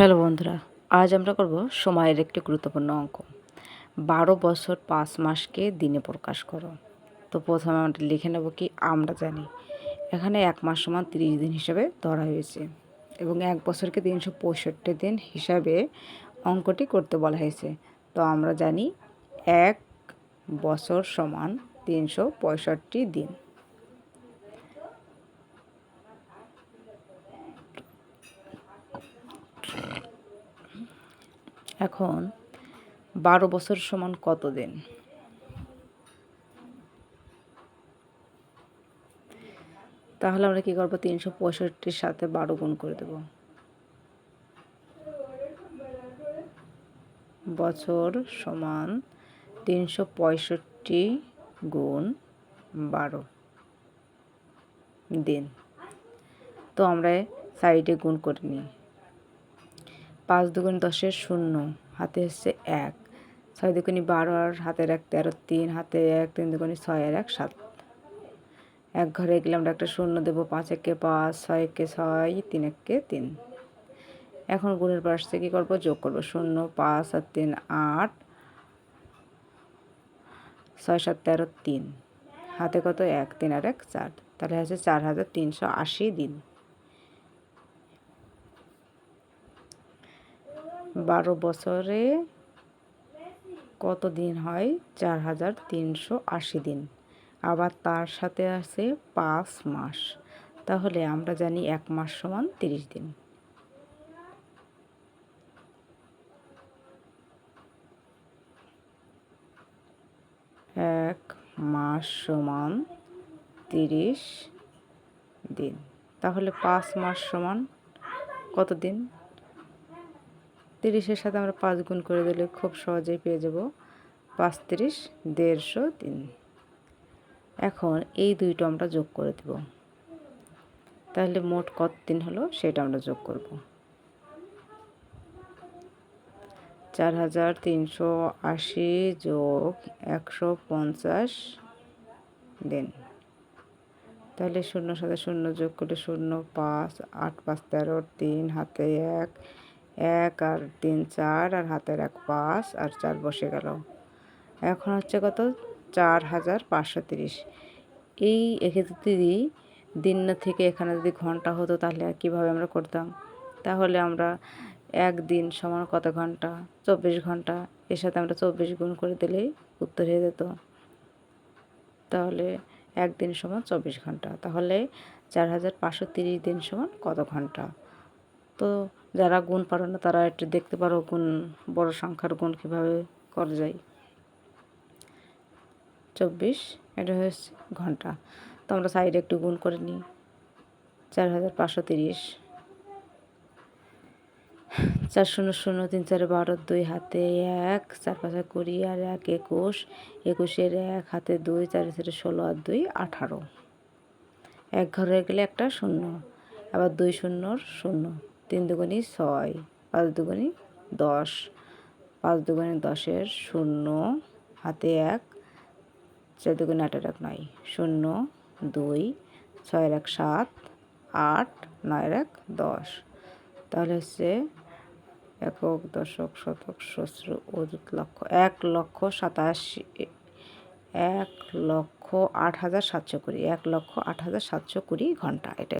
Hello বন্ধুরা, আজ আমরা করব সময়ের একটি গুরুত্বপূর্ণ অঙ্ক। বারো বছর পাঁচ মাসকে দিনে প্রকাশ করো। তো প্রথমে আমরা লিখে নেব কি, আমরা জানি। এখানে এক মাস সমান তিরিশ দিন হিসাবে ধরা হয়েছে এবং এক বছরকে তিনশো পঁয়ষট্টি দিন হিসাবে অঙ্কটি করতে বলা হয়েছে। তো আমরা জানি এক বছর সমান তিনশো পঁয়ষট্টি দিন। এখন বারো বছর সমান কত দিন তাহলে আমরা কি করব? তিনশো পঁয়ষট্টির সাথে বারো গুণ করে দেব। বছর সমান তিনশো পঁয়ষট্টি গুণ বারো দিন। তো আমরা সাইডে গুণ করে নিই। পাঁচ দুগুণ দশের শূন্য, হাতে হচ্ছে এক। ছয় দুগুণি বারো আর হাতের এক তেরো তিন, হাতে এক তিন দুগুণি ছয় আর এক সাত। এক ঘরে গেলে আমরা একটা শূন্য দেবো, পাঁচ একে পাঁচ, ছয় একে ছয়, তিন একে তিন। এখন গুণের পাশ থেকে কী করব? যোগ করব, শূন্য, পাঁচ আর তিন, আট। ছয় সাত তেরো তিন, হাতে কত? এক, তিন আর এক, চার। তাহলে হচ্ছে চার হাজার তিনশো আশি দিন। বারো বছরে কত দিন হয়? চার হাজার তিনশো আশি দিন। আবার তার সাথে আছে পাঁচ মাস। তাহলে আমরা জানি এক মাস সমান তিরিশ দিন। এক মাস সমান তিরিশ দিন। তাহলে পাঁচ মাস সমান কত দিন? তিরিশের সাথে আমরা পাঁচ গুণ করে দিলে খুব সহজেই পেয়ে যাব। পাঁচ তিরিশ, দেড়শো, তিন। এখন এই দুইটা আমরা যোগ করে দেব। তাহলে মোট কত দিন হলো সেটা আমরা যোগ করব। চার হাজার তিনশো আশি যোগ একশো পঞ্চাশ, দিন। তাহলে শূন্য সাথে শূন্য যোগ করলে শূন্য, পাঁচ, আট, পাঁচ, তেরো, তিন, হাতে এক এক আর তিন চার আর হাতের এক পাঁচ আর চার বসে গেল। এখন হচ্ছে কত? চার হাজার পাঁচশো তিরিশ। এই এক্ষেত্রে যদি দিন থেকে এখানে যদি ঘণ্টা হতো তাহলে আর কীভাবে আমরা করতাম? তাহলে আমরা একদিন সমান কত ঘণ্টা? চব্বিশ ঘণ্টা। এর সাথে আমরা চব্বিশ গুণ করে দিলেই উত্তর হয়ে যেত। তাহলে একদিন সমান চব্বিশ ঘণ্টা। তাহলে চার হাজার পাঁচশো তিরিশ দিন সমান কত ঘণ্টা? তো যারা গুণ পারো না, তারা একটু দেখতে পারো গুণ, বড় সংখ্যার গুণ কীভাবে করা যায়। চব্বিশ, এটা হয়েছে ঘণ্টা। তো আমরা সাইডে একটু গুণ করে নিই। চার হাজার পাঁচশো তিরিশ। চার শূন্য শূন্য তিন চার বারো, দুই হাতে এক, চার পাঁচে কুড়ি আর এক একুশ। একুশের এক হাতে দুই চার চারে ষোলো আর দুই আঠারো। এক ঘরে গেলে একটা শূন্য, আবার দুই শূন্যর শূন্য। তিন দুগুণি ছয়, পাঁচ দুগুণি দশ, পাঁচ দুগুণি দশের শূন্য, হাতে এক, চার দুগুণি আটের এক নয়, শূন্য, দুই, ছয়ের এক সাত, আট, নয়ের এক দশ। তাহলে হচ্ছে একক, দশক, শতক, সহস্র অযুত লক্ষ, এক লক্ষ সাতাশি, এক লক্ষ আট হাজার সাতশো কুড়ি, এক লক্ষ আট হাজার সাতশো কুড়ি ঘণ্টা এটা